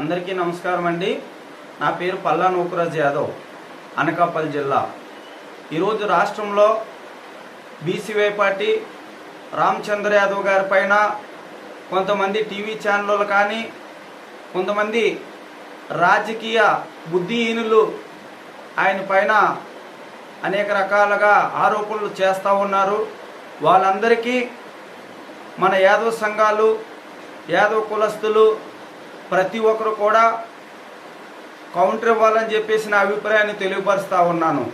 అందరికీ నమస్కారం అండి. నా పేరు పల్లా నూకరాజ్ యాదవ్ అనకాపల్లి జిల్లా. ఈరోజు రాష్ట్రంలో బీసీవై పార్టీ రామచంద్ర యాదవ్ గారి పైన కొంతమంది టీవీ ఛానళ్ళు కానీ కొంతమంది రాజకీయ బుద్ధిహీనులు ఆయన పైన అనేక రకాలుగా ఆరోపణలు చేస్తూ ఉన్నారు. వాళ్ళందరికీ మన యాదవ సంఘాలు యాదవ కులస్తులు ప్రతి ఒక్కరు కూడా కౌంటర్ ఇవ్వాలని చెప్పేసి నా అభిప్రాయాన్ని తెలియపరుస్తూ ఉన్నాను.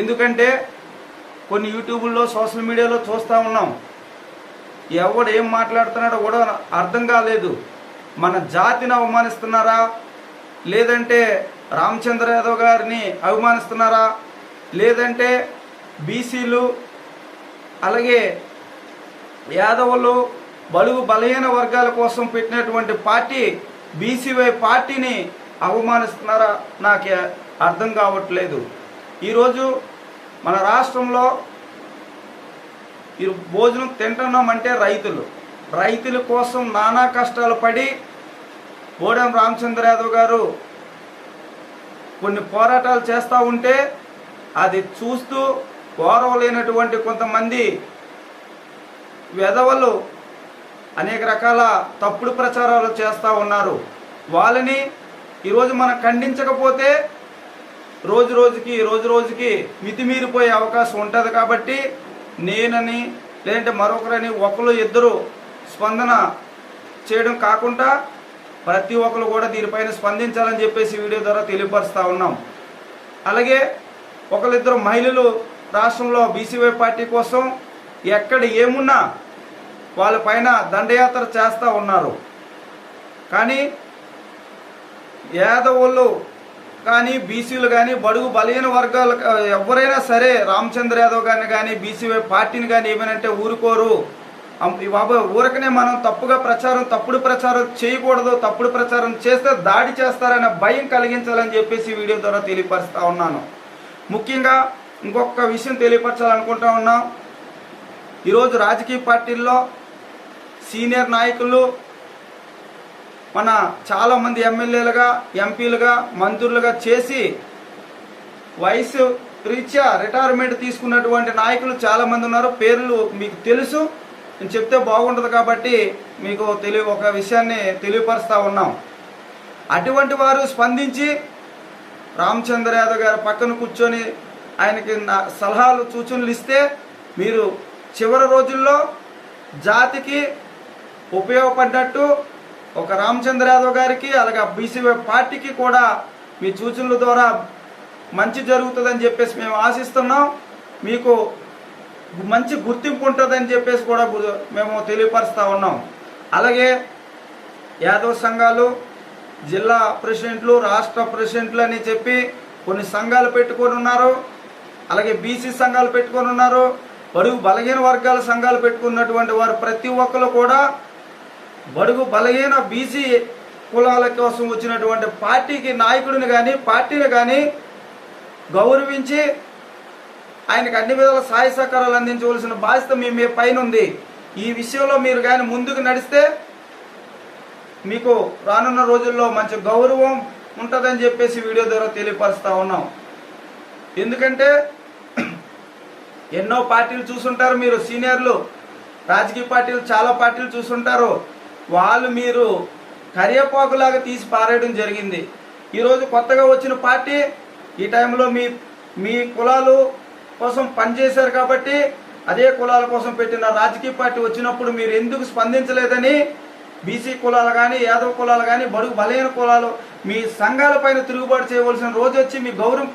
ఎందుకంటే కొన్ని యూట్యూబ్లో సోషల్ మీడియాలో చూస్తూ ఉన్నాం. ఎవడు ఏం మాట్లాడుతున్నాడో కూడా అర్థం కాలేదు. మన జాతిని అవమానిస్తున్నారా? లేదంటే రామచంద్ర యాదవ్ గారిని అవమానిస్తున్నారా? లేదంటే బీసీలు అలాగే యాదవులు బలుగు బలహీన వర్గాల కోసం పెట్టినటువంటి పార్టీ బీసీవై పార్టీని అవమానిస్తున్నారా? నాకు అర్థం కావట్లేదు. ఈరోజు మన రాష్ట్రంలో ఈ భోజనం తింటున్నామంటే రైతులు. రైతుల కోసం నానా కష్టాలు పడి బోడెం రామచంద్ర యాదవ్ గారు కొన్ని పోరాటాలు చేస్తూ ఉంటే అది చూస్తూ ఓరవలేనటువంటి కొంతమంది వెధవలు అనేక రకాల తప్పుడు ప్రచారాలు చేస్తూ ఉన్నారు. వాళ్ళని ఈరోజు మనం ఖండించకపోతే రోజు రోజుకి రోజు రోజుకి మితిమీరిపోయే అవకాశం ఉంటుంది కాబట్టి నేనని లేదంటే మరొకరని ఒకరు ఇద్దరు స్పందన చేయడం కాకుండా ప్రతి ఒక్కరు కూడా దీనిపైన స్పందించాలని చెప్పేసి వీడియో ద్వారా తెలియపరుస్తూ ఉన్నాం. అలాగే ఒకరిద్దరు మహిళలు రాష్ట్రంలో బీసీవై పార్టీ కోసం ఎక్కడ ఏమున్నా వాళ్ళ పైన దండయాత్ర చేస్తూ ఉన్నారు. కానీ యాదవులు కానీ బీసీలు కానీ బడుగు బలహీన వర్గాలు ఎవరైనా సరే రామచంద్ర యాదవ్ గారిని కానీ బీసీ పార్టీని కానీ ఏమైనా ఊరుకోరు. బాబు ఊరకనే మనం తప్పుగా ప్రచారం తప్పుడు ప్రచారం చేయకూడదు తప్పుడు ప్రచారం చేస్తే దాడి చేస్తారనే భయం కలిగించాలని చెప్పేసి వీడియో ద్వారా తెలియపరుస్తూ ఉన్నాను. ముఖ్యంగా ఇంకొక విషయం తెలియపరచాలనుకుంటా ఉన్నాం ఈరోజు రాజకీయ పార్టీల్లో సీనియర్ నాయకులు మన చాలామంది ఎమ్మెల్యేలుగా ఎంపీలుగా మంత్రులుగా చేసి వయసు రీత్యా రిటైర్మెంట్ తీసుకున్నటువంటి నాయకులు చాలామంది ఉన్నారు. పేర్లు మీకు తెలుసు. నేను చెప్తే బాగుంటుంది కాబట్టి మీకు తెలియ ఒక విషయాన్ని తెలియపరుస్తూ ఉన్నాం. అటువంటి వారు స్పందించి రామచంద్ర యాదవ్ గారి పక్కన కూర్చొని ఆయనకి నా సలహాలు సూచనలు ఇస్తే మీరు చివరి రోజుల్లో జాతికి ఉపయోగపడ్డట్టు ఒక రామచంద్ర యాదవ్ గారికి అలాగే బీసీ పార్టీకి కూడా మీ సూచనల ద్వారా మంచి జరుగుతుందని చెప్పేసి మేము ఆశిస్తున్నాం. మీకు మంచి గుర్తింపు ఉంటుందని చెప్పేసి కూడా మేము తెలియపరుస్తూ ఉన్నాం. అలాగే యాదవ్ సంఘాలు జిల్లా ప్రెసిడెంట్లు రాష్ట్ర ప్రెసిడెంట్లు అని చెప్పి కొన్ని సంఘాలు పెట్టుకొని ఉన్నారు. అలాగే బీసీ సంఘాలు పెట్టుకొని ఉన్నారు. బడుగు బలహీన వర్గాల సంఘాలు పెట్టుకున్నటువంటి వారు ప్రతి ఒక్కరు కూడా బడుగు బలహీన బీసీ కులాల కోసం వచ్చినటువంటి పార్టీకి నాయకుడిని కానీ పార్టీని కానీ గౌరవించి ఆయనకు అన్ని విధాల సహాయ సహకారాలు అందించవలసిన బాధ్యత మీ మీ పైన ఉంది. ఈ విషయంలో మీరు కానీ ముందుకు నడిస్తే మీకు రానున్న రోజుల్లో మంచి గౌరవం ఉంటుందని చెప్పేసి వీడియో ద్వారా తెలియపరుస్తా ఉన్నాం. ఎందుకంటే ఎన్నో పార్టీలు చూసుంటారు మీరు సీనియర్లు. రాజకీయ పార్టీలు చాలా పార్టీలు చూసుంటారు. వాళ్ళు మీరు కరివేపాకులాగా తీసి పారేయడం జరిగింది. ఈరోజు కొత్తగా వచ్చిన పార్టీ ఈ టైంలో మీ మీ కులాలు కోసం పనిచేశారు కాబట్టి అదే కులాల కోసం పెట్టిన రాజకీయ పార్టీ వచ్చినప్పుడు మీరు ఎందుకు స్పందించలేదని బీసీ కులాలు కానీ యాదవ కులాలు కానీ బడుగు బలహీన కులాలు మీ సంఘాల పైన తిరుగుబాటు చేయవలసిన రోజు వచ్చి మీ గౌరవం